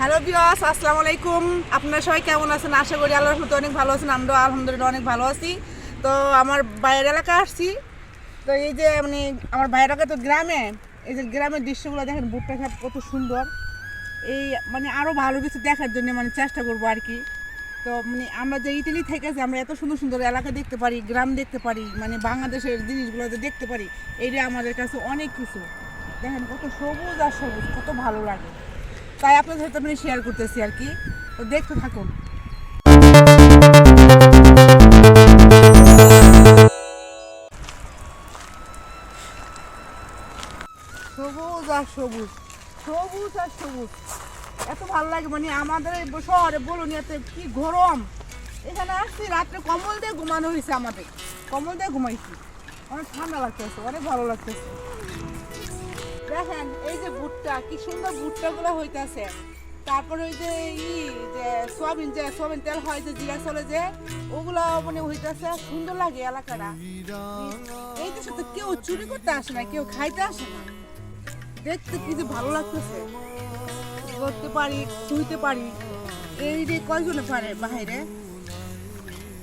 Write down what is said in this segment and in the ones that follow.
Hello বিয়াস আসসালামু আলাইকুম। আপনারা সবাই কেমন আছেন? আশা করি আল্লাহর রহমতে অনেক ভালো আছেন। আমরা আলহামদুলিল্লাহ অনেক ভালো আছি। তো আমার বাইরের এলাকা আসছি। তো এই যে মানে আমার বাইরের এলাকা তো গ্রামে এই যে গ্রামের দৃশ্যগুলো দেখেন ভুট্টা খেত কত সুন্দর। এই মানে আরও ভালো কিছু দেখার জন্য মানে চেষ্টা করব আর কি। তো মানে আমরা যে ইটালি থেকে যে আমরা এত সুন্দর সুন্দর এলাকা দেখতে পারি, গ্রাম দেখতে পারি মানে বাংলাদেশের জিনিসগুলো যে দেখতে পারি, এইটা আমাদের কাছে অনেক কিছু। দেখেন কত সবুজ আর সবুজ, কত ভালো লাগে। তাই আপনাদের সাথে আমি শেয়ার করতেছি আর কি। তো দেখতে থাকুন। সবুজ আর সবুজ সবুজ আর সবুজ। এত ভালো লাগে মানে আমাদের শহরে বলুন এত কি গরম। এখানে আসছি, রাত্রে কম্বল দিয়ে ঘুমানো হয়েছে আমাদের। কম্বল দিয়ে ঘুমাইছি। অনেক ঠান্ডা লাগতেছে, অনেক ভালো লাগতেছে। দেখেন, এই যে ভুট্টা, কি সুন্দর ভুট্টা ভুট্টাগুলো হইতাছে। তারপরে ওই যে ই, যে সোয়াবিন যে সোয়াবিন তেল হয়, যে জিরা চলে যে, ওগুলো মানে হইতাছে, সুন্দর লাগে এলাকাটা। এই দেশে তো কেউ চুরি করতে আসে না, কেউ খাইতে আসে না। দেখতে কি যে ভালো লাগতেছে। করতে পারি শুইতে পারি। এই যে কয়জনে পারে বাহিরে?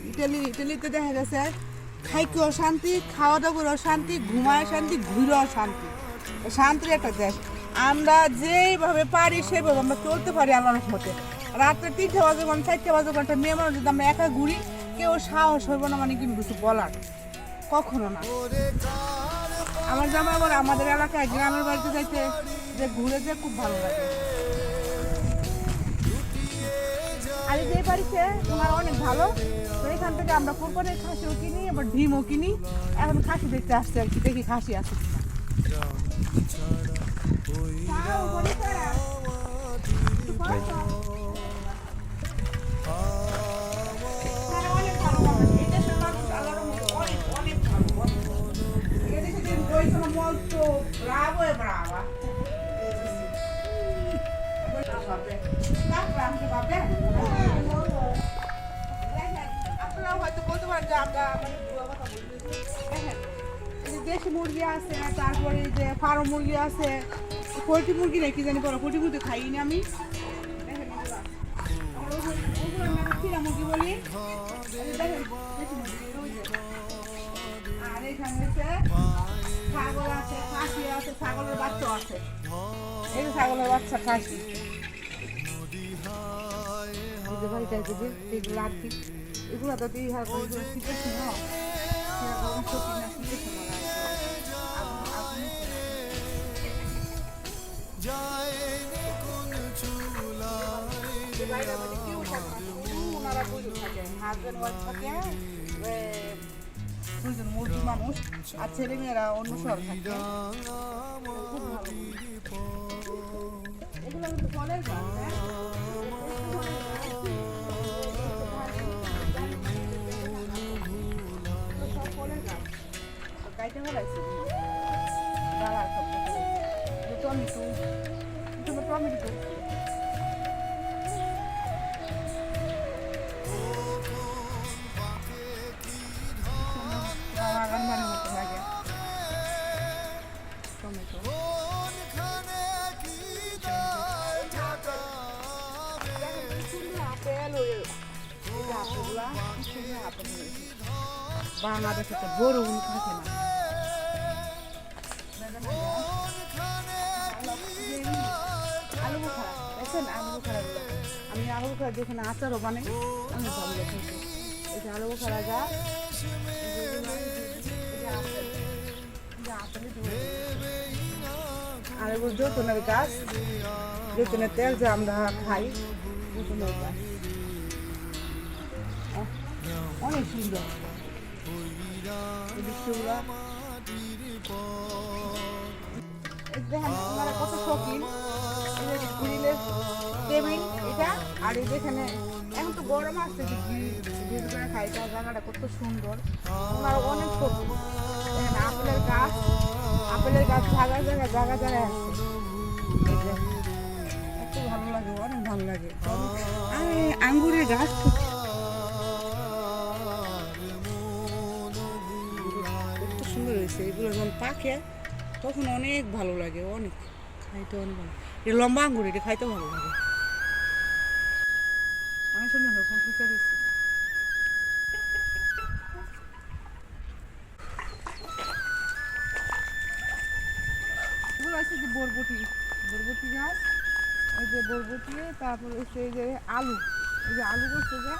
ইটালি, ইটালিতে দেখা গেছে খাইকেও শান্তি খাওয়া দাওয়ারও শান্তি ঘুমায় শান্তি ঘুরেও শান্তি শান্তির একটা দেশ। আমরা যেইভাবে পারি সেভাবে আমরা চলতে পারি আল্লাহর রহমতে। রাত্রে তিনটে বাজে মানে চারটে বাজে একটা মেয়ে মানুষ যদি আমরা একা ঘুরি, কেউ সাহস হইব না মানে কিন্তু কিছু বলার। কখনো না। আমার জামা আবার আমাদের এলাকায়, গ্রামের বাড়িতে যাইতে যে ঘুরে যে খুব ভালো লাগে। আর যে বাড়িতে তোমার অনেক ভালো, তো এখান থেকে আমরা কোরবানির খাসিও কিনি, আবার ডিমও কিনি। এখন খাসি দেখতে আসছে আর কি, দেখি খাসি আছে আপনারা হয়তো বলতে পারেন যে আমরা মানে দেশি মুরগি আছে, তারপরে যে ফার্ম মুরগি আছে, পোলট্রি মুরগি নাকি জানি বলো, পোলট্রি মুরগি খাই না আমি। মুরগি বলি। আর এখানে ছাগল আছে, খাসি আছে, ছাগলের বাচ্চা আছে। এই ছাগলের বাচ্চা খাসি। এগুলো তো হাজবেন্ড ওয়াইফ থাকে এ, দুজন মুরগি মানুষ আর ছেলে মেয়েরা অন্য শহরে থাকে ভালো। এগুলো কিন্তু ফলের গাছ, হ্যাঁ? ফলের গাছ। তো কাইটে বাংলাদেশে তো উল থাকে না। আলু বোখারা দেখছেন আলু বোখারা আমি আলু বোখারা যেখানে আচারও বানাই অনেক ভালো খেতে। এই যে আলু বোখারা যা আর এগুলো জৈতনের গাছ। জৈতনের তেল যে আমরা খাই জৈতনের গাছ। অনেক সুন্দর। এই দেখেন গ্রিলের টেবিল এটা আর এই যেখানে এখন তো গরম আসছে যে এটা জায়গাটা কত সুন্দর ওনারা অনেক শৌখিন আপেলের গাছ আপেলের গাছ জায়গা জায়গা জায়গা জায়গায় ভালো লাগে, অনেক ভালো লাগে। আমি গাছ সুন্দর হয়েছে। এগুলো যখন পাকে, তখন অনেক ভালো লাগে, অনেক। খাইতে অনেক ভালো এটা লম্বা আঙ্গুর, এটা খাইতে ভালো লাগে। মনে হয় ফুটে রয়েছে আছে যে বরবটি বরবটি গাছ, এই যে বরবটি, তারপরে হচ্ছে এই যে আলু। এই যে আলু করছে যে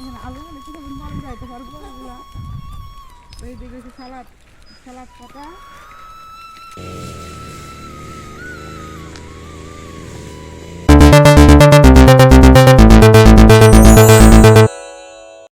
এখানে আলু মানে কিছু মন যাইতে পারব এগুলা। এইদিকে সালাদ সালাদ পাতা।